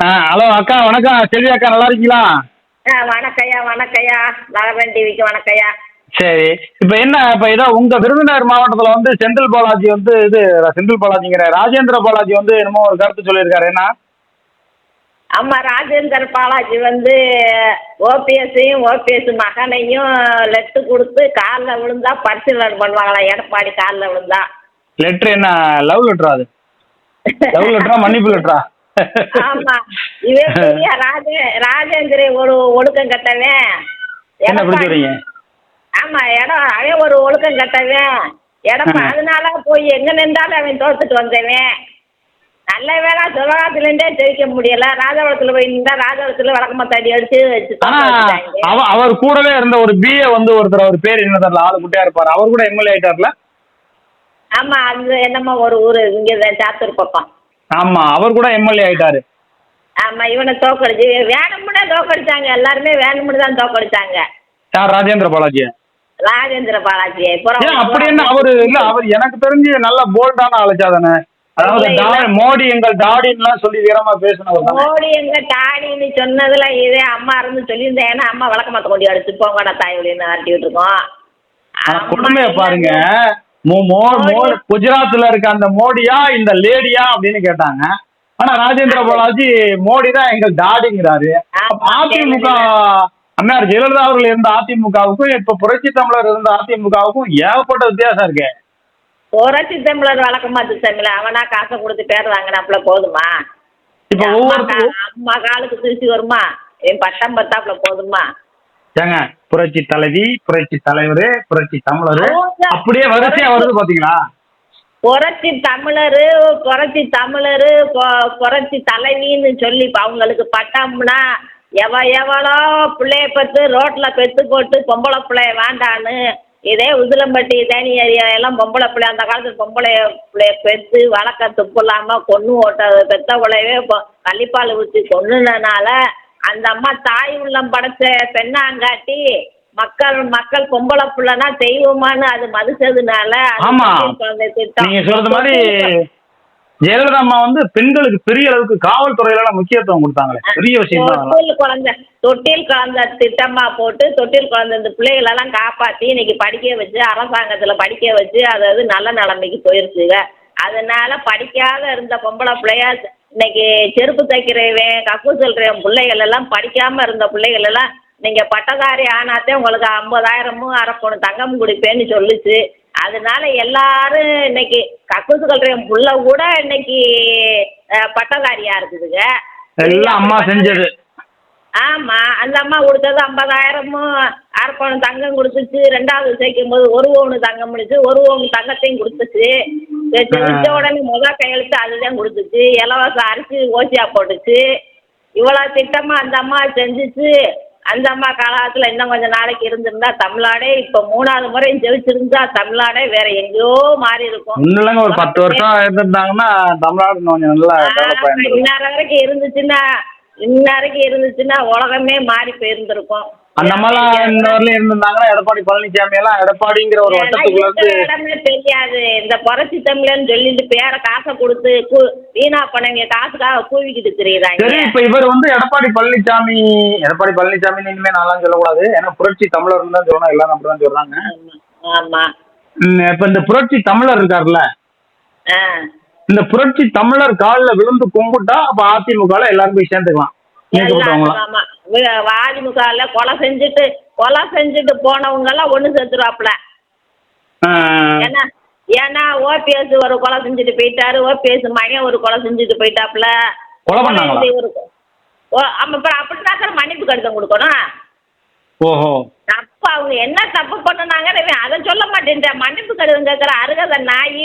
ஆ hello அக்கா வணக்கம். செல்வி அக்கா நல்லா இருக்கீங்களா? ஆ வணக்கய்யா வணக்கய்யா. நகரன் டிவிக்கு வணக்கய்யா. சரி. இப்போ என்ன இப்போ இதோ உங்க விருதுநகர் மாவட்டத்தில் வந்து செந்தில் பாலாஜி வந்து இது செந்தில் பாலாஜிங்கிற ராஜேந்திர பாலாஜி வந்து என்னமோ ஒரு கருத்து சொல்லியிருக்காரு. என்ன? அம்மா ராஜேந்தர் பாலாஜி வந்து ஓபிஎஸ்ஸையும் ஓபிஎஸ் மகனையும் லெட்டு கொடுத்து காலில் விழுந்தா பரிசீலனை பண்ணுவாங்களா? எடப்பாடி காலில் விழுந்தா. லெட்ரு என்ன? லவ் லெட்டரா அது? லவ் லெட்டரா மன்னிப்பு லெட்டரா ஆமா. இவே பெரிய ராஜே ராஜேந்திர ஒரு ஒழுக்கம் கட்டவன். என்ன இப்படி சொல்றீங்க ஆமா இடம் அவன் ஒரு ஒழுக்கம் கட்டவன். எடப்பா அதனால போய் எங்க நின்றாலும் அவன் தோத்துட்டு வந்தவன் நல்ல வேளை சிவகாசிலேருந்தே ஜெயிக்க முடியல. ராஜாவளத்துல போய் நின்றா ராஜாவளத்துல வழக்கமா தடி அடிச்சு வச்சு அவர் கூடவே இருந்த ஒரு பிஏ வந்து ஒருத்தர் அவர் பேர் என்ன தெரியல ஆளு குட்டியா இருப்பாரு. அவர் கூட எம்எல்ஏ ஆயிட்டார்ல? ஆமா அது என்னமோ ஒரு ஊரு இங்க சாத்தூர் பக்கம். ஆமா அவர் கூட எம்எல்ஏ ஆயிட்டாரு. ஆமா இவனை தோக்கடிச்சு வேணும்னே தோக்கடிச்சாங்க. எல்லாருமே வேணும்னு தான் தோக்கடிச்சாங்க. யார் ராஜேந்திர பாலாஜி ராஜேந்திர பாலாஜி அப்படி என்ன அவரு இல்ல அவர் எனக்கு தெரிஞ்சு நல்ல போல்டான அதாவது. டா- மோடி எங்கள் டாடின்லாம் சொல்லி வீரமா பேசினவர் மோடி எங்க டாடின்னு சொன்னதுல இதே அம்மா இருந்து சொல்லியிருந்தேன். ஏன்னா அம்மா விளக்கமாத்த கொண்டு அடிச்சு போங்கடா தாய்வழின்னு ஆட்டிட்டு இருக்கோம். ஆனா அம்மா கொடுமைய பாருங்க. குஜராத்ல இருக்க அந்த மோடியா இந்த லேடியா அப்படின்னு கேட்டாங்க. ஆனா ராஜேந்திர பாலாஜி மோடி தான் எங்கள் டாடிங்கிறாரு. அதிமுக அம்மையார் ஜெயலலிதா அவர்கள் இருந்த அதிமுகவுக்கும் இப்ப புரட்சி தமிழர் இருந்த அதிமுகவுக்கும் ஏகப்பட்ட வித்தியாசம் இருக்கு. புரட்சி தமிழர் வழக்கமாத்து தமிழ அவனா காசை கொடுத்து பேர் வாங்கினாப்புல போதுமா? இப்ப கா- அம்மா காலுக்கு திருச்சி வருமா? என் பட்டம் பத்தாப்புல போதுமா? ஏங்க புரட்சி தலைவி புரட்சி தலைவர் புரட்சி தமிழர். அப்படியே வரிசையா வருது பாத்தீங்களா? புரட்சி தமிழரு புரட்சி தமிழரு புரட்சி தலைவின்னு சொல்லி அவங்களுக்கு பட்டம்னா எவ எவளோ பிள்ளைய பெற்று ரோட்ல பெத்து போட்டு பொம்பளை பிள்ளைய வேண்டான்னு இதே உசிலம்பட்டி தேனி ஏரியா எல்லாம் பொம்பளை பிள்ளை அந்த காலத்துல பொம்பளை பிள்ளைய பெற்று வளர்க்க துப்பு இல்லாம கொன்று ஓட்ட பெத்த பிள்ளையவே பொ- கள்ளிப்பால் ஊற்றி கொன்னுனனால அந்த அம்மா தாய் உள்ளம் படைச்ச பெண்ணாங்காட்டி மக்கள் மக்கள் பொம்பளை பிள்ளைனா தெய்வமான்னு அது மதிச்சதுனால ஆமா. நீங்க சொல்றது மாதிரி ஜெயலலிதா அம்மா வந்து பெண்களுக்கு பெரிய அளவுக்கு காவல்துறையில முக்கியத்துவம் கொடுத்தாங்களே பெரிய விஷயம். தொட்டில் குழந்தை தொட்டில் குழந்தை திட்டமா போட்டு தொட்டில் குழந்தை இந்த பிள்ளைகளெல்லாம் காப்பாத்தி இன்னைக்கு படிக்க வச்சு அரசாங்கத்துல படிக்க வச்சு அது அது நல்ல நிலைமைக்கு போயிருச்சுங்க அதனால படிக்காத இருந்த பொம்பளை பிள்ளையா இன்னைக்கு செருப்பு தைக்கிறவன் கக்கு சொல்றவன் பிள்ளைகள் எல்லாம் படிக்காம இருந்த பிள்ளைகள் எல்லாம் நீங்க பட்டதாரி ஆனாத்தே உங்களுக்கு ஐம்பதாயிரமும் அரைப்பணும் தங்கம் குடிப்பேன்னு சொல்லுச்சு. அதனால எல்லாரும் இன்னைக்கு கக்கூசு கல்றவன் புள்ள கூட இன்னைக்கு பட்டதாரியாக பட்டதாரியா இருக்குதுங்க. எல்லாம் அம்மா செஞ்சது. ஆமா அந்த அம்மா கொடுத்தது ஐம்பதாயிரமும் அரைப்பணம் தங்கம் கொடுத்துச்சு. ரெண்டாவது சேர்க்கும் போது ஒரு ஓனு தங்கம் முடிச்சு ஒரு ஓனு தங்கத்தையும் கொடுத்துச்சு. செஞ்ச உடனே முத கையெழுத்து அதுதான் கொடுத்துச்சு. இலவச அரிசி ஓசியா போட்டுச்சு. இவ்வளோ திட்டமா அந்த அம்மா செஞ்சுச்சு. அந்த அம்மா காலத்துல இன்னும் கொஞ்சம் நாளைக்கு இருந்திருந்தா தமிழ்நாடே இப்ப மூணாவது முறை ஜெயிச்சிருந்தா தமிழ்நாடே வேற எங்கேயோ மாறி இருக்கும். இல்லைங்க ஒரு பத்து வருஷம் இருந்திருந்தாங்கன்னா தமிழ்நாடு கொஞ்சம் நல்லா இந்நேரம் வரைக்கும் இருந்துச்சுன்னா இந்நேரம் இருந்துச்சுன்னா உலகமே மாறி போயிருந்திருக்கும். அந்த மாதிரிலாம் இந்த வரலையும் இருந்திருந்தாங்கன்னா எடப்பாடி பழனிசாமி எல்லாம் எடப்பாடிங்கிற ஒரு வட்டத்துக்குள்ள இருந்து இடமே தெரியாது. இந்த புரட்சி தமிழன்னு சொல்லிட்டு பேர காசை கொடுத்து கு- வீணா பண்ணவங்க காசுக்காக கூவிக்கிட்டு சரி தெரியுறாங்க இப்ப இவர் வந்து எடப்பாடி பழனிசாமி எடப்பாடி பழனிசாமி இனிமே நான்லாம் சொல்லக்கூடாது. ஏன்னா புரட்சி தமிழர் தான் சொல்லணும் எல்லாரும் அப்படிதான் சொல்றாங்க. ஆமா, ஆமா. ம், இப்ப இந்த புரட்சி தமிழர் இருக்காருல்ல ஆ. இந்த புரட்சி தமிழர் காலில் விழுந்து கும்பிட்டா அப்ப அதிமுக எல்லாரும் போய் சேர்ந்துக்கலாம். அதிமுகல கொலை செஞ்சுட்டு கொலை செஞ்சுட்டு போனவங்க எல்லாம் ஒண்ணு சேர்த்துருவாப்புல. ஏன்னா ஏன்னா ஓபிஎஸ் ஒரு கொலை செஞ்சுட்டு போயிட்டாரு ஓபிஎஸ் மகன் ஒரு கொலை செஞ்சுட்டு போயிட்டாப்புல? ஒரு ஆமா அப்புறம் அப்படிதான் மன்னிப்பு கடிதம் கொடுக்கணும். ஓஹோ. தப்பு அவங்க என்ன தப்பு பண்ணுனாங்கன்னு அதை சொல்ல மாட்டேன் மன்னிப்பு கடிதம் கேட்குற அருகத நாய்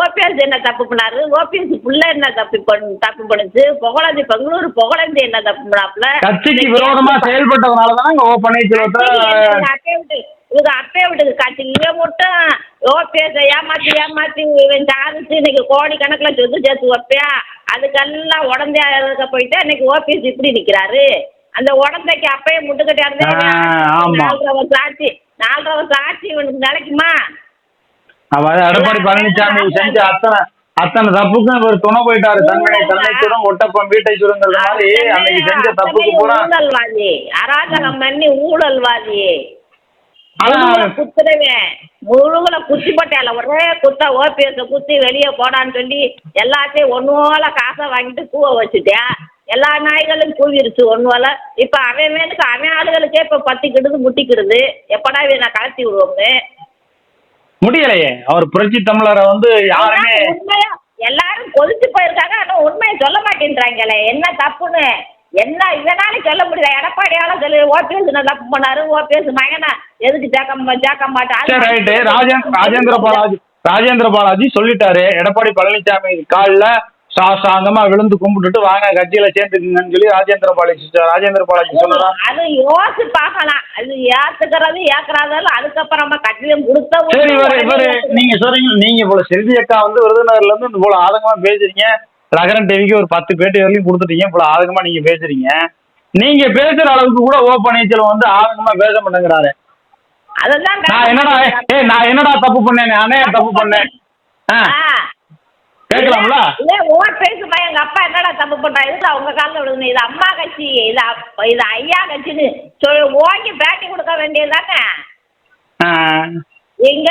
ஓபிஎஸ் என்ன தப்பு பண்ணாரு? ஓபிஎஸ் புள்ள என்ன தப்பு பண்ணு தப்பு பண்ணுச்சு? புகழந்தி பெங்களூர் புகழந்தி என்ன தப்பு பண்ணாப்புல? கட்சிக்கு விரோதமா செயல்பட்டதுனால தான் ஓ பன்னீர்செல்வத்தை இவங்க அப்பே விட்டு இவங்க அப்பே விட்டு கட்சி. இவன் மட்டும் ஓபிஎஸ் ஏமாத்தி ஏமாத்தி இவன் சாதிச்சு இன்னைக்கு கோடி கணக்கில் சொத்து சேர்த்து வைப்பியா அதுக்கெல்லாம் உடந்தையா இருக்க போயிட்டு இன்னைக்கு ஓபிஎஸ் இப்படி நிக்கிறாரு? அந்த உடந்தைக்கு அப்பயே முட்டுக்கட்டியா இருந்தா ஆ, ஆமா. நாலரை வருஷம் ஆச்சு. நாலரை வருஷம் ஆச்சு இவனுக்கு நிலைக்குமா? அவ எடப்பாடி பழனிசாமி செஞ்ச அத்தனை அத்தனை தப்புக்கும் இவர் துணை போயிட்டாரு. தன்னை தன்னை சுடும் ஒட்டப்பம் வீட்டை சுடுங்கிறது மாதிரி அன்னைக்கு செஞ்ச தப்புக்கு பூரா ஊழல்வாதி அராஜகம் பண்ணி ஊழல்வாதி குத்துறவன் முழுகுல குத்தி போட்டால ஒரே குத்த ஓபிஎஸ் குத்தி வெளியே போடான்னு சொல்லி எல்லாத்தையும் ஒன்னோல காசை வாங்கிட்டு கூவ வச்சுட்டேன். எல்லா நாய்களும் கூவிருச்சு ஒன்னுவல இப்ப அவன் வேணுக்கு அவன் ஆளுகளுக்கே இப்ப பத்திக்கிடுது முட்டிக்கிடுது எப்படா இவனை கலத்தி விடுவோம்னு? முடியலையே. அவர் புரட்சி தமிழரை வந்து யாருமே உண்மையா எல்லாரும் கொதிச்சு போயிருக்காங்க. ஆனா உண்மையை சொல்ல மாட்டேன்றாங்களே. என்ன தப்புன்னு? என்ன இதனால சொல்ல முடியல. எடப்பாடியால சொல்லி ஓபிஎஸ் தப்பு பண்ணாரு ஓபிஎஸ் மகனா எதுக்கு சேர்க்க சேர்க்க மாட்டாரு சரி ரைட்டு. ராஜேந்திர ராஜேந்திர பாலாஜி ராஜேந்திர பாலாஜி சொல்லிட்டாரு. எடப்பாடி பழனிசாமி காலில் சாசாங்கமா விழுந்து கும்பிட்டுட்டு வாங்க கட்சியில சேர்ந்துக்குங்கன்னு சொல்லி ராஜேந்திர பாலாஜி ராஜேந்திர பாலாஜி சொன்னதா அது யோசிச்சு பார்க்கலாம். அது ஏத்துக்கிறது ஏற்கறாதெல்லாம் அதுக்கப்புறமா கட்டிலும் கொடுத்த சரி இவரு இவரு நீங்க சொல்றீங்க நீங்க இவ்வளவு செல்வி அக்கா வந்து விருதுநகர்ல இருந்து இவ்வளவு ஆதங்கமா பேசுறீங்க. ரகரன் டிவிக்கு ஒரு பத்து பேட்டி வரைக்கும் கொடுத்துட்டீங்க. இவ்வளவு ஆதங்கமா நீங்க பேசுறீங்க. நீங்க பேசுற அளவுக்கு கூட ஓ பன்னீர்செல்வம் வந்து ஆதங்கமா பேச மாட்டேங்கிறாரு. அதெல்லாம் நான் என்னடா ஏய் நான் என்னடா தப்பு பண்ணேன்? நானே தப்பு பண்ணேன். ஆ. கேட்கலாம்ல? ஓட் எங்க அப்பா என்னடா தப்பு பண்றா? இது அவங்க காலில் விழுகணும் இது அம்மா கட்சி இது அப்- இது ஐயா கட்சின்னு சொல்லி ஓங்கி பேட்டி கொடுக்க வேண்டியதுதானே ஆ. இங்க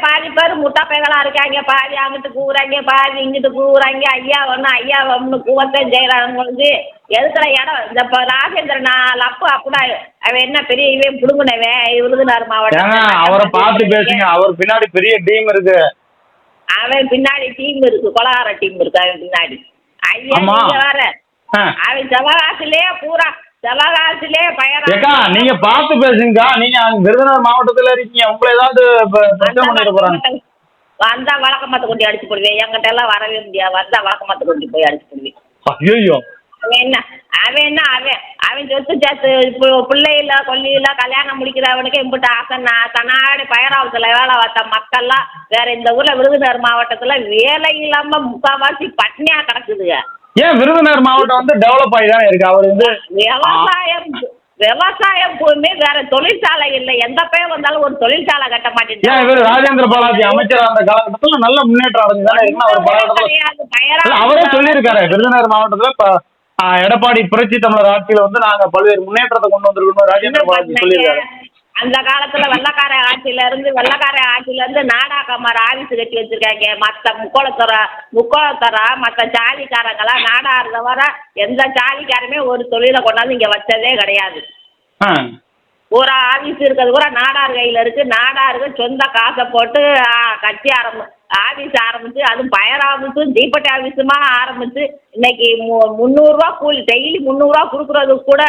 பாதி பேர் முட்டா பைகளா இருக்காங்க பாதி அங்கிட்டு கூவுறாங்க பாதி இங்கிட்டு கூவுறாங்க. ஐயா ஒண்ணு ஐயா ஒண்ணு கூவத்தான் செய்யறாங்களுக்கு எதுக்குற இடம்? இந்த இப்ப ராஜேந்திர நாலு அப்போ அப்படின்னா அவன் என்ன பெரிய இவன் புடுங்குனவன்? விருதுநகர் மாவட்டம். அவரை பார்த்து பேசுங்க. அவர் பின்னாடி பெரிய டீம் இருக்கு. அவன் பின்னாடி டீம் இருக்கு கொலகார டீம் இருக்கு அவன் பின்னாடி. ஐயா. நீங்க வேற. அவன் சிவகாசிலே பூரா சிவகாசிலே பயணம் ஏக்கா நீங்க பார்த்து பேசுங்கக்கா. நீங்க விருதுநகர் மாவட்டத்துல இருக்கீங்க. உங்களை ஏதாவது பிரச்சனை பண்ணிட போறாங்க. வந்தா வழக்கமாத்த கொண்டு அடிச்சு போடுவேன். என்கிட்ட எல்லாம் வரவே முடியாது. வந்தா வழக்கமாத்த கொண்டு போய் அடிச்சு போடுவேன். ஐயோ அவன் என்ன அவன் என்ன அவன் அவன் சொத்து சேர்த்து இப்போ பிள்ளையில கொல்லியில கல்யாணம் முடிக்கிறவனுக்கு இம்பிட்டு ஆசை. நான் தன்னாடி பயராவத்துல வேலை பார்த்த மக்கள்லாம் வேற இந்த ஊர்ல விருதுநகர் மாவட்டத்துல வேலை இல்லாம முக்கால்வாசி பட்னியா கிடக்குதுங்க. ஏன் விருதுநகர் மாவட்டம் வந்து டெவலப் ஆகி தானே இருக்கு? அவர் வந்து விவசாயம் விவசாயம் பூமி வேற தொழிற்சாலை இல்லை. எந்த பேர் வந்தாலும் ஒரு தொழிற்சாலை கட்ட இவர் ராஜேந்திர பாலாஜி அமைச்சர் அந்த காலகட்டத்துல நல்ல முன்னேற்றம் அடைஞ்சு தானே இருக்குன்னா அவர் சொல்லியிருக்காரு விருதுநகர் மாவட்டத்துல இப்ப எடப்பாடி புரட்சி தமிழர் ஆட்சியில வந்து நாங்க பல்வேறு முன்னேற்றத்தை கொண்டு வந்திருக்கோம் ராஜேந்திர பாலாஜி சொல்லியிருக்காரு. அந்த காலத்துல வெள்ளக்கார ஆட்சியில இருந்து வெள்ளக்கார ஆட்சியில இருந்து நாடாக்கமார் ஆபீஸ் கட்டி வச்சிருக்காங்க. மத்த முக்கோளத்துற முக்கோளத்துற மத்த ஜாதிக்காரங்களாம் நாடா இருந்தவர எந்த ஜாதிக்காருமே ஒரு தொழிலை கொண்டாந்து இங்க வச்சதே கிடையாது. பூரா ஆஃபீஸ் இருக்கிறது பூரா நாடார் கையில் இருக்குது நாடாருக்கு சொந்த காசை போட்டு கட்சி ஆரம்பி ஆஃபீஸ் ஆரம்பித்து அதுவும் பயர் ஆஃபீஸும் தீப்பெட்டி ஆபீஸுமா ஆரம்பிச்சு இன்னைக்கு மு- முந்நூறுரூவா கூலி டெய்லி முந்நூறுரூவா கொடுக்குறதுக்கு கூட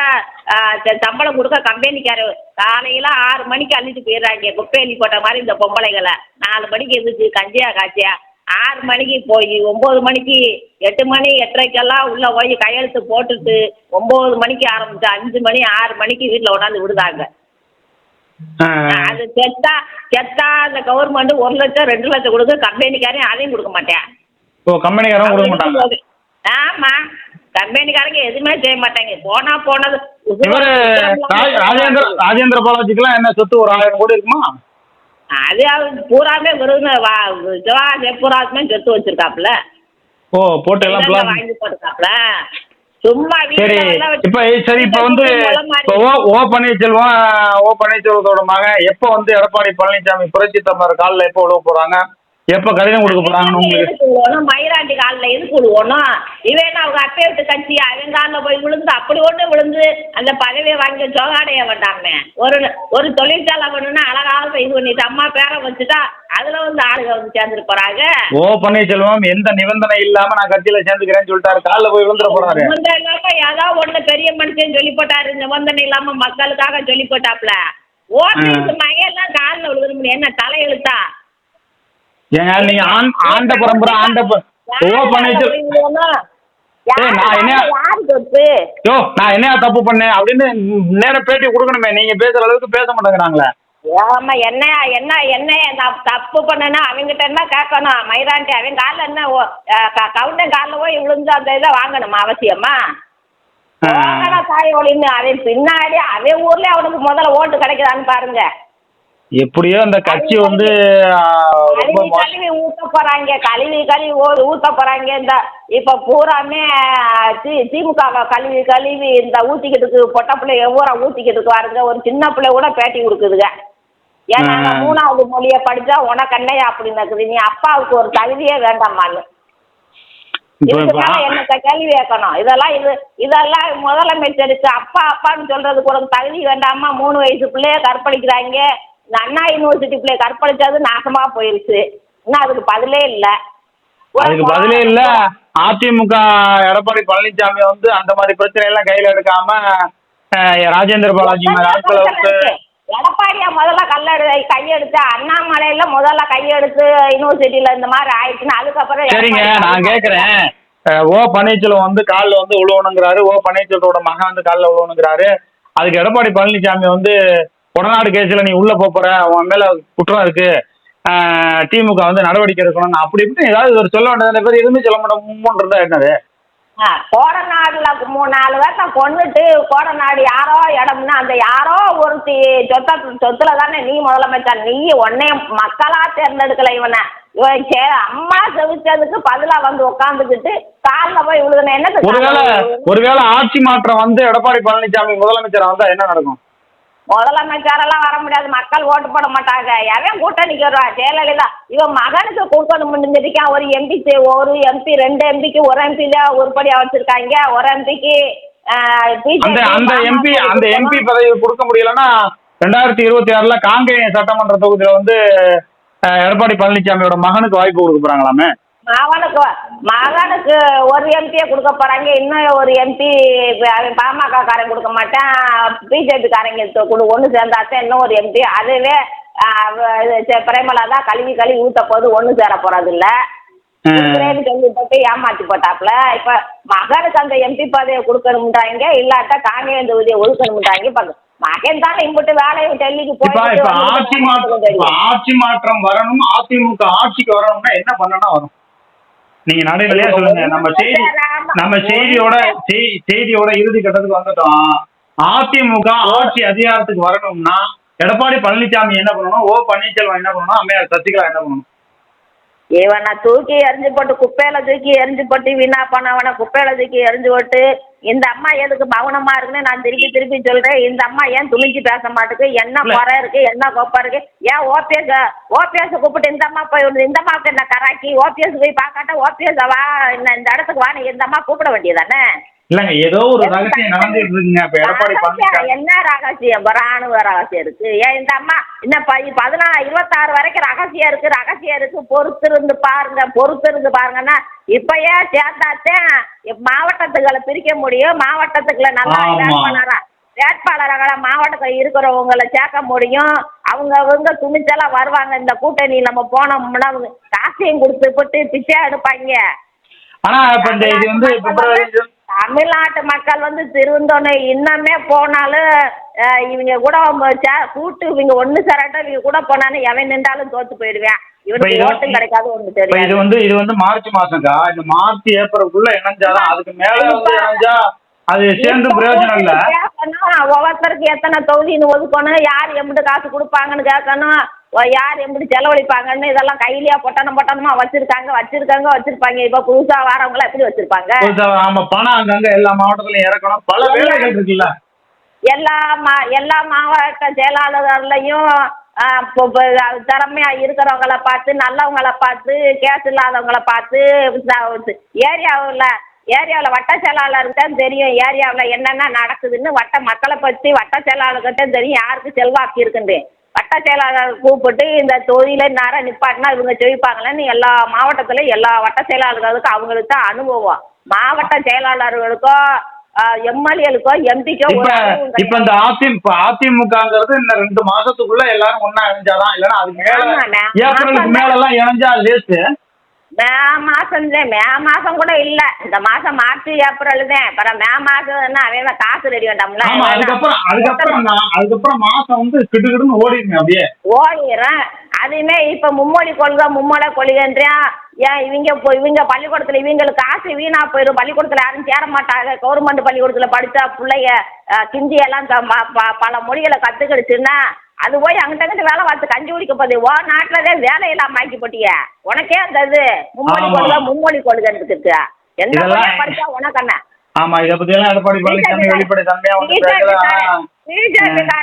சம்பளம் கொடுக்க கம்பெனிக்கார காலையில் ஆறு மணிக்கு அள்ளிட்டு போயிடுறாங்க. குப்பை போட்ட மாதிரி இந்த பொம்பளைகளை. நாலு மணிக்கு எதுக்கு கஞ்சியா காய்ச்சியா ஆறு மணிக்கு போய் ஒம்பது மணிக்கு எட்டு மணி எட்டரைக்கெல்லாம் உள்ள போய் கையெழுத்து போட்டுட்டு ஒம்பது மணிக்கு ஆரம்பிச்சு அஞ்சு மணி ஆறு மணிக்கு வீட்டில் கொண்டாந்து விடுதாங்க. அது செத்தா செத்தா அந்த கவர்மெண்ட் ஒரு லட்சம் ரெண்டு லட்சம் கொடுக்க கம்பெனிக்காரன் அதையும் கொடுக்க மாட்டேன். ஓ கம்பெனிக்காரங்க கொடுக்க மாட்டாங்க? ஆமா. கம்பெனிக்காரங்க எதுவுமே செய்ய மாட்டாங்க. போனா போனது இவரு ராஜ- ராஜேந்திர ராஜேந்திர பாலாஜிக்கெல்லாம் என்ன சொத்து ஒரு ஆயிரம் கோடி இருக்குமா? அது அவர் பூராமே விருதுங்க சிவகாசி பூராமே சொத்து வச்சிருக்காப்புல. ஓ போட்டு எல்லாம் வாங்கி போட்டுருக்காப்புல. சும்மா சரி இப்ப சரி இப்ப வந்து ஓ ஓ பன்னீர்செல்வம் ஓ பன்னீர்செல்வத்தோட மகன் எப்போ வந்து எடப்பாடி பழனிசாமி புரட்சி தமிழர் காலில் எப்போ விழுவ போறாங்க? எப்போ கடிதம் கொடுக்க போறாங்கன்னு உங்களுக்கு? விழுவணும் மயிராண்டி காலில் எதுக்கு விழுவணும் இவன் அவங்க அப்பே விட்டு கட்சி அவன் காலில் போய் விழுந்து அப்படி ஒன்று விழுந்து அந்த பதவியை வாங்கி சொகாடைய வேண்டாமே. ஒரு ஒரு தொழிற்சாலை பண்ணுன்னா அழகாக இது பண்ணிட்டு அம்மா பேரை வச்சுட்டா அதில் வந்து ஆளுங்க வந்து சேர்ந்துட்டு போறாங்க. ஓ பன்னீர்செல்வம் எந்த நிபந்தனை இல்லாம நான் கட்சியில சேர்ந்துக்கிறேன்னு சொல்லிட்டாரு. காலில் போய் விழுந்துட போறாரு. இல்லாம ஏதோ ஒண்ணு பெரிய மனுஷன் சொல்லி போட்டாரு நிபந்தனை இல்லாம மக்களுக்காக சொல்லி போட்டாப்ல ஓட்டு மகையெல்லாம் காலில் விழுது என்ன தலையெழுத்தா? ஏங்க நீங்க ஆண் ஆண்ட பரம்பரை ஆண்ட ஓ ஏய், நான் என்ன- யோ நான் என்ன தப்பு பண்ணேன் அப்படின்னு நேரம் பேட்டி கொடுக்கணுமே. நீங்க பேசுற அளவுக்கு பேச மாட்டேங்கிறாங்களே. ஆமா என்ன என்ன என்ன தப்பு பண்ணனா அவங்கிட்ட என்ன கேட்கணும்? மயிராண்டி அவன் காலில் என்ன கவுண்டன் காலில் போய் விழுந்து அந்த இதை வாங்கணுமா அவசியமா? தாய் ஒளின்னு அவன் பின்னாடி அவன் ஊர்ல அவனுக்கு முதல்ல ஓட்டு கிடைக்குதான்னு பாருங்க. எப்படியோ அந்த கட்சி வந்து ரொம்ப கழுவி மோசம். கழுவி ஊத்த போறாங்க. கழுவி கழுவி ஊ- ஊத்த போறாங்க. இந்த இப்ப பூராமே தி திமுக கழுவி கழுவி இந்த ஊத்திக்கிட்டு பொட்ட பிள்ளைய ஊரா ஊத்திக்கிட்டு வாருங்க. ஒரு சின்ன பிள்ளை கூட பேட்டி கொடுக்குதுங்க. ஏன்னா. நான் மூணாவது மொழியை படிச்சா உனக்கு என்னையா அப்படின்னு இருக்குது? நீ அப்பாவுக்கு ஒரு தகுதியே வேண்டாமான்னு இப்ப என்னத்த கேள்வி கேட்கணும்? இதெல்லாம் இது இதெல்லாம் முதலமைச்சருக்கு அப்பா அப்பான்னு சொல்றதுக்கு ஒரு தகுதி வேண்டாமா? மூணு வயசு பிள்ளைய கற்பழிக்கிறாங்க. இந்த அண்ணா யூனிவர்சிட்டி பிள்ளைய கற்பழிச்சது நாசமா போயிருச்சு. இன்னும் அதுக்கு பதிலே இல்லை. அதுக்கு பதிலே இல்ல. அதிமுக எடப்பாடி பழனிசாமி வந்து அந்த மாதிரி பிரச்சனை எல்லாம் கையில எடுக்காம ராஜேந்திர பாலாஜி மாதிரி ஆட்களை வந்து எடப்பாடியா முதல்ல கல்லெடு கையெடுத்து அண்ணாமலையில முதல்ல கையெடுத்து யூனிவர்சிட்டியில இந்த மாதிரி ஆயிடுச்சுன்னு அதுக்கப்புறம் சரிங்க நான் கேக்குறேன். ஓ பன்னீர்செல்வம் வந்து காலில் வந்து விழுவணுங்கிறாரு ஓ பன்னீர்செல்வத்தோட மகன் வந்து காலில் விழுவணுங்கிறாரு அதுக்கு எடப்பாடி பழனிசாமி வந்து கொடநாடு கேஸ்ல நீ உள்ள போற உன் மேல குற்றம் இருக்கு. திமுக வந்து நடவடிக்கை எடுக்கணும் அப்படி இப்படி ஏதாவது ஒரு சொல்ல வேண்டியது பேர் எதுவுமே சொல்ல மாட்டோம். மும்மன் இருந்தா என்னது? கோடநாடுல மூணு நாலு பேர்த்த கொன்னுட்டு கோடநாடு யாரோ இடம்னா அந்த யாரோ ஒருத்தி சொத்த சொத்துல தானே நீ முதலமைச்சர். நீ உன்னைய மக்களா தேர்ந்தெடுக்கல இவனை. இவன் சே அம்மா செவிச்சதுக்கு பதிலா வந்து உட்காந்துக்கிட்டு காலில் போய் விழுதுன என்னது ஒருவேளை ஒருவேளை ஆட்சி மாற்றம் வந்து எடப்பாடி பழனிசாமி முதலமைச்சர் வந்தா என்ன நடக்கும்? முதலமைச்சரெல்லாம் வர முடியாது. மக்கள் ஓட்டு போட மாட்டாங்க. எவன் கூட்டணிக்கு வருவா ஜெயலலிதா. இவன் மகனுக்கு கொடுக்கணும் முடிஞ்சிருக்கான் ஒரு எம்பி ஒரு எம்பி ரெண்டு எம்பிக்கு ஒரு எம்பில உருப்படியா வச்சிருக்காங்க ஒரு எம்பிக்கு அந்த அந்த எம்பி அந்த எம்பி பதவி கொடுக்க முடியலன்னா ரெண்டாயிரத்தி இருபத்தி ஆறுல காங்கேயம் சட்டமன்ற தொகுதியில வந்து எடப்பாடி பழனிசாமியோட மகனுக்கு வாய்ப்பு கொடுக்க போறாங்களாமே? மகனுக்கு மகனுக்கு ஒரு எம்பியை கொடுக்க போறாங்க. இன்னும் ஒரு எம்பி அவன் பாமக காரன் கொடுக்க மாட்டான். பிஜேபி காரங்க கொடு ஒன்று சேர்ந்தாத்தான் இன்னும் ஒரு எம்பி அதுவே இது பிரேமலா தான் கழுவி கழுவி ஊத்த போது ஒன்று சேர கொடுக்குறேன்னு சொல்லி போட்டு ஏமாத்தி போட்டாப்ல இப்ப மகனுக்கு அந்த எம்பி பதவியை கொடுக்கணும்ன்றாங்க. இல்லாட்டா காங்கேயம் தொகுதியை ஒதுக்கணும்ன்றாங்க. இப்ப மகன் தானே இம்புட்டு வேலையை டெல்லிக்கு இப்ப ஆட்சி மாற்றம் வரணும் அதிமுக ஆட்சிக்கு வரணும்னா என்ன பண்ணனா வரும். நீங்க நடுநிலையா சொல்லுங்க. நம்ம செய்தி நம்ம செய்தியோட செய்- செய்தியோட இறுதி கட்டத்துக்கு வந்துட்டோம். அதிமுக ஆட்சி அதிகாரத்துக்கு வரணும்னா எடப்பாடி பழனிசாமி என்ன பண்ணணும்? ஓ பன்னீர்செல்வம் என்ன பண்ணணும்? அம்மையார் சசிகலா என்ன பண்ணணும்? இவனை தூக்கி எரிஞ்சு போட்டு குப்பையில தூக்கி எரிஞ்சு போட்டு வீணா பண்ணவனை குப்பையில தூக்கி எரிஞ்சு போட்டு இந்த அம்மா எதுக்கு மௌனமா இருக்குன்னு நான் திருப்பி திருப்பி சொல்றேன். இந்த அம்மா ஏன் துணிஞ்சு பேச மாட்டுக்கு? என்ன. குறை இருக்கு? என்ன கோப்பம் இருக்கு? ஏன் ஓபிஎஸ் ஓபிஎஸ் கூப்பிட்டு இந்த அம்மா போய் இந்த அம்மாவுக்கு என்ன கராக்கி? ஓபிஎஸ் போய் பார்க்காட்டா ஓபிஎஸ் வா இந்த இந்த இடத்துக்கு வா நீ இந்த அம்மா கூப்பிட வேண்டியதானே? இல்லங்க ஏதோ ஒரு ரகசியம் நடந்துட்டு இருக்குங்க இப்ப எடப்பாடி பழனிசாமி. என்ன ரகசியம்? ராணுவ ரகசியம் இருக்கு. ஏன் இந்த அம்மா ப- பதினா இருபத்தாறு வரைக்கும் ரகசியம் இருக்கு. ரகசியம் இருக்கு. பொறுத்து இருந்து பாருங்க பொறுத்து இருந்து பாருங்கன்னா இப்பயே சேர்ந்தாத்தான் மாவட்டத்துக்களை பிரிக்க முடியும். மாவட்டத்துக்குள்ள நல்லா. வேட்பாளரா வேட்பாளர்களை மாவட்டத்தில் இருக்கிறவங்களை சேர்க்க முடியும். அவங்க அவங்க துணிச்சலா வருவாங்க. இந்த கூட்டணி நம்ம போனோம்னா அவங்க காசையும் கொடுத்து போட்டு பிச்சை எடுப்பாங்க. ஆனா இப்ப இந்த இது வந்து பிப்ரவரி தமிழ்நாட்டு மக்கள் வந்து திருந்தோன்னு இன்னமே போனாலும் இவங்க கூட சே- கூட்டு இவங்க ஒண்ணு சேராட்டம் இவங்க கூட போனாலும் எவன் நின்றாலும் தோத்து போயிடுவேன். இவனுக்கு ஓட்டும் கிடைக்காது ஒண்ணு இப்ப இது தெரியாது. வந்து இது வந்து மார்ச் மாசம்க்கா. இந்த மார்ச் ஏப்ரலுக்குள்ள இணைஞ்சாதான் அதுக்கு மேல வந்து இணைஞ்சா அது சேர்ந்து பிரயோஜனம் இல்ல? கேட்கணும், ஒவ்வொருத்தருக்கு எத்தனை தொகுதின்னு ஒதுக்கணும் யார் எம்பிட்டு காசு கொடுப்பாங்கன்னு கேட்கணும் யார் எம்பிட்டு செலவழிப்பாங்கன்னு இதெல்லாம் கையிலயா பொட்டணம் பொட்டணமா வச்சிருக்காங்க வச்சிருக்காங்க வச்சிருப்பாங்க. இப்ப புதுசா வரவங்க எப்படி வச்சிருப்பாங்க? புதுசா ஆமா பணம் அங்கங்க எல்லா மாவட்டத்திலயும் இறக்கணும். பல வேலைகள் இருக்குல்ல? எல்லா மா எல்லா மாவட்ட செயலாளர்களையும் திறமையா இருக்கிறவங்கள பார்த்து நல்லவங்கள பார்த்து கேஸ் இல்லாதவங்கள பார்த்து ஏரியாவில் ஏரியாவில் வட்ட செயலாளருக்கு தான் தெரியும் ஏரியாவில் என்னென்ன நடக்குதுன்னு வட்ட மக்களை பற்றி வட்ட செயலாளர்கிட்ட தெரியும் யாருக்கு செல்வாக்கு இருக்குன்னு. வட்ட செயலாளர் கூப்பிட்டு இந்த தொகுதியில நேரம் நிப்பாட்டினா இவங்க ஜெயிப்பாங்களேன்னு எல்லா மாவட்டத்திலையும் எல்லா வட்ட செயலாளர்களுக்கும் அவங்களுக்கு தான் அனுபவம். மாவட்ட செயலாளர்களுக்கோ எம்எல்ஏலுக்கோ எம்பிக்கோ இப்ப இப்ப இந்த அதிமுக அதிமுகங்கிறது இந்த ரெண்டு மாசத்துக்குள்ள எல்லாரும் ஒண்ணா இணைஞ்சாதான் இல்லன்னா அதுக்கு மேல ஆமாண்ணே. ஏப்ரலுக்கு மேல எல்லாம் இணைஞ்சா வேஸ்ட் மே மாசம் மே மாசம் கூட இல்ல. இந்த மாசம் மார்ச் ஏப்ரல் தான். அப்புறம் மே மாசம் அவன் காசு ரெடி வேண்டாம்ல ஆமா அதுக்கப்புறம் அதுக்கப்புறம் நான் அதுக்கப்புறம் மாசம் வந்து கிடுகிடுன்னு ஓடிடுங்க அப்படியே. ஓடிடுறேன். அதுவுமே இப்ப மும்மொழி கொள்கை மும்மொழி கொள்கைன்றான் ஏன் இவங்க இப்போ இவங்க பள்ளிக்கூடத்துல இவங்களுக்கு காசு வீணா போயிடும் பள்ளிக்கூடத்துல யாரும் சேர மாட்டாங்க. கவர்மெண்ட் பள்ளிக்கூடத்துல படிச்சா பிள்ளைய ஹிந்தி எல்லாம் பல மொழிகளை கத்துக்கிடுச்சுன்னா அது போய் அங்கிட்ட அங்கிட்ட வேலை பார்த்து கஞ்சி குடிக்க போகுது. ஓ நாட்டுலதான் வேலை இல்லாம ஆக்கி போட்டிய. உனக்கே அந்த இது மும்மொழி. கொள்கை மும்மொழி கொள்கைன்னு இருக்கு மொழியை படிச்சா உனக்கு என்ன? ஆமா இத பத்தி எல்லாம் எடப்பாடி பழனிசாமி வெளிப்படை தன்மையா வந்து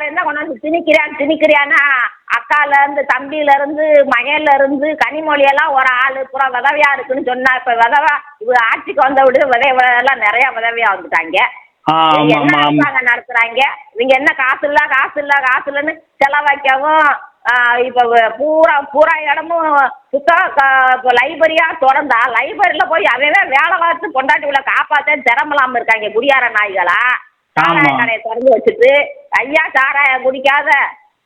என்ன திணிக்கிறான் திணிக்கிறானா அக்கால இருந்து தம்பியில இருந்து மகன்ல இருந்து கனிமொழி எல்லாம் ஒரு ஆளு பூரா விதவையா இருக்குன்னு சொன்னா இப்ப விதவா இவ ஆட்சிக்கு வந்த விட விதவை எல்லாம் நிறைய விதவையா வந்துட்டாங்க. இவங்க ஆமா என்ன ஆமா. ஆமா அரசாங்கம் நடத்துறாங்க? இவங்க என்ன காசு இல்ல காசு இல்ல காசு இல்லன்னு செலவாக்கவும் இப்ப பூரா பூரா இடமும் புத்தக லைப்ரரியா திறந்தா லைப்ரரியில போய் அவன் வேலை பார்த்து பொண்டாட்டி உள்ள காப்பாத்த திறமலாம இருக்காங்க குடியார நாய்களா? சாராய. கடையை திறந்து வச்சுட்டு ஐயா சாராயம் குடிக்காத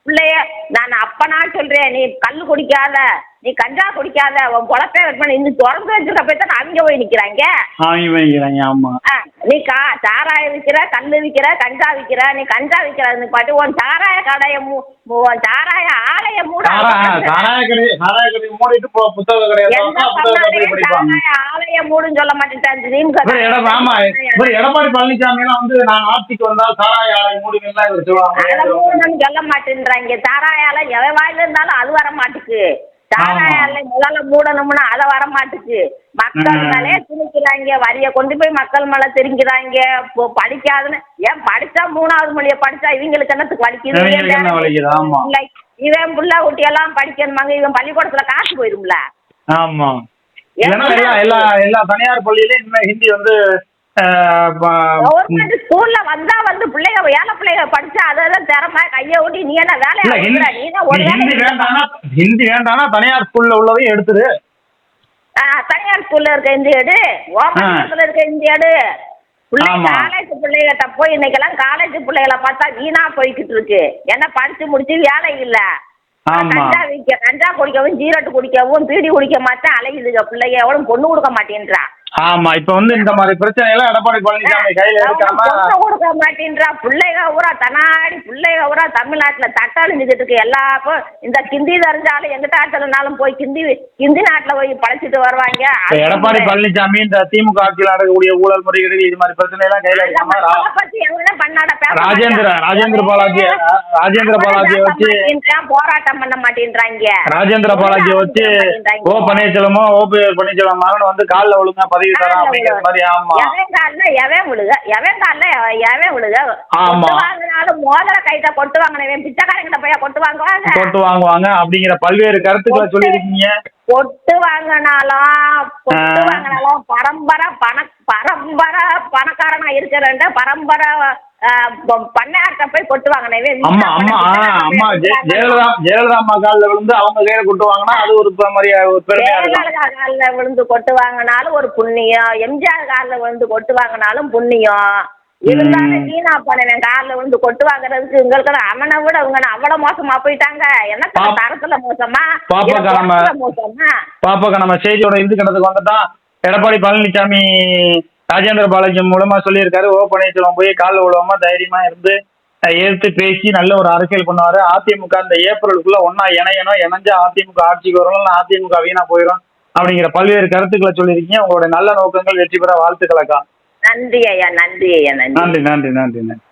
பிள்ளைய நான் அப்பனா சொல்றேன் நீ கல்லு குடிக்காத நீ கஞ்சா குடிக்காத உன் பொழப்பே பண்ணி இன்னும் திறந்து வச்சிருக்க போய் தான் அவங்க போய் நிக்கிறாங்க. ஆமா. நீ கா சாராயம் விற்கிற கல்லு விற்கிற கஞ்சா விற்கிற நீ கஞ்சா விற்கிற பாட்டு உன் சாராய கடையை உன் சாராய ஆலைய மூட. சாரா சாராய கடை சாராய கடை மூடிட்டு போ புத்தக ஆலைய மூடுன்னு சொல்ல மாட்டேன் ஆமா எடப்பாடி பழனிசாமி எல்லாம் வந்து நான் ஆட்சிக்கு சாராய சொல்ல மாட்டேன்றாங்க. சாராய ஆலை எவன் வாயில இருந்தாலும் அது வர மாட்டுக்கு. சாராய ஆமா. ஆலை முதல்ல மூடணும்னா அதை வர மாட்டுக்கு மக்கள். மேலே திணிக்கிறாங்க வரிய கொண்டு போய் மக்கள் மேல தெரிஞ்சுக்கிறாங்க இப்போ படிக்காதுன்னு. ஏன் படிச்சா மூணாவது மொழியை படிச்சா இவங்களுக்கு என்னத்துக்கு வலிக்குது? இவன் புள்ள குட்டி எல்லாம் படிக்கணுமாங்க இவன் பள்ளிக்கூடத்துல காசு போயிரும்ல. ஆமா. இல்லைன்னா எல்லா எல்லா எல்லா தனியார் பள்ளியிலயும் ஹிந்தி வந்து கவர்மெண்ட் ஸ்கூல்ல வந்தா வந்து பிள்ளைங்க ஏழை பிள்ளைங்க படிச்சா அதெல்லாம் திறமை கையை ஓட்டி நீ என்ன வேலையா ஹிந்தி? நீ ஹிந்தி ஹிந்தி வேண்டாம்னா தனியார் ஸ்கூல்ல உள்ளதையும் எடுத்துரு. தனியார் ஸ்கூல்ல இருக்க இந்த எடு. ஓமத்துல இருக்க இந்த எடு. பிள்ளைங்க. காலேஜ் பிள்ளைகிட்ட போய் இன்னைக்கெல்லாம் காலேஜ் பிள்ளைகளை பார்த்தா வீணா போய்கிட்டு இருக்கு. என்ன படிச்சு முடிச்சு வேலை இல்ல. கஞ்சா விற்க கஞ்சா குடிக்கவும் ஜீரட்டு குடிக்கவும் பீடி குடிக்க மாட்டேன் அலையுதுங்க. பிள்ளைங்க எவ்வளவு பொண்ணு கொடுக்க மாட்டேன்றா. ஆமா இப்ப வந்து இந்த மாதிரி பிரச்சனை எல்லாம் எடப்பாடி பழனிசாமி கையில எடுக்காம கொடுக்க மாட்டேன்றா. பிள்ளைங்க ஊரா தனாடி பிள்ளைங்க ஊரா தமிழ்நாட்டுல தட்டாளிஞ்சுக்கிட்டு இருக்கு எல்லா இப்போ இந்த கிந்தி தெரிஞ்சாலும் எங்கிட்ட ஆட்டலனாலும் போய் கிந்தி கிந்தி நாட்டுல போய் பழைச்சிட்டு வருவாங்க. எடப்பாடி பழனிசாமி இந்த திமுக ஆட்சியில் நடக்கக்கூடிய ஊழல் முறைகேடு இது மாதிரி பிரச்சனை எல்லாம் கையில எடுக்காம ராஜேந்திர. ராஜேந்திர பாலாஜி ராஜேந்திர பாலாஜியை வச்சு போராட்டம் பண்ண மாட்டேன்றாங்க. ராஜேந்திர பாலாஜியை வச்சு ஓ பன்னீர்செல்வமோ ஓ பன்னீர்செல்வம் மகன் வந்து காலில் ஒழுங்கா பதவி தரான் அப்படிங்கிற மாதிரி ஆமா. எவன் கால்ல எவன் விழுக? எவன் கால்ல எவன் விழுக? ஆமா. கொட்டு வாங்கினாலும் மோதிர கைட்ட கொட்டு வாங்கினவன் பிச்சைக்காரங்கிட்ட போய் கொட்டு வாங்குவாங்க. போட்டு வாங்குவாங்க அப்படிங்கிற பல்வேறு கருத்துக்களை கொட்டு- சொல்லியிருக்கீங்க. கொட்டு வாங்கினாலும் கொட்டு ஆ. வாங்கினாலும் பரம்பரை பண பரம்பரை பணக்காரனா இருக்கிற பரம்பரை பண்ணையார்ட்ட போய் கொட்டு வாங்கினவன் அம்மா அம்மா அம்மா ஜெயலலிதா ஜெயலலிதா அம்மா காலில் விழுந்து அவங்க கையில வாங்கினா அது ஒரு மாதிரியா ஒரு ஜெயலலிதா காலில் விழுந்து கொட்டு வாங்கினாலும் ஒரு புண்ணியம். எம்ஜிஆர் காலில் விழுந்து கொட்டு வாங்கினாலும் புண்ணியம். இருந்தாலும் ம். வீணா பண்ணவன் காலில் விழுந்து கொட்டு வாங்குறதுக்கு உங்களுக்கு அவனை விட அவங்க அவ்வளவு மோசமா போயிட்டாங்க. என்ன தரத்துல மோசமா? பாப்பா இல்ல கிழமை. குணத்துல மோசமா? பாப்பாக்க நம்ம செய்தியோட வந்துட்டோம். எடப்பாடி பழனிசாமி ராஜேந்திர பாலாஜி மூலமா சொல்லியிருக்காரு. ஓ பன்னீர்செல்வம் போய் காலில் விழுவாம தைரியமா இருந்து எதிர்த்து பேசி நல்ல ஒரு அரசியல் பண்ணுவாரு. அதிமுக இந்த ஏப்ரலுக்குள்ள ஒன்னா இணையணும். இணைஞ்சு அதிமுக ஆட்சிக்கு இல்ல அதிமுக வீணா போயிடும் அப்படிங்கிற பல்வேறு கருத்துக்களை சொல்லியிருக்கீங்க. உங்களோட நல்ல நோக்கங்கள் வெற்றி பெற வாழ்த்துக்களக்கா நன்றி ஐயா நன்றி ஐயா நன்றி. நன்றி நன்றி நன்றி நன்றி.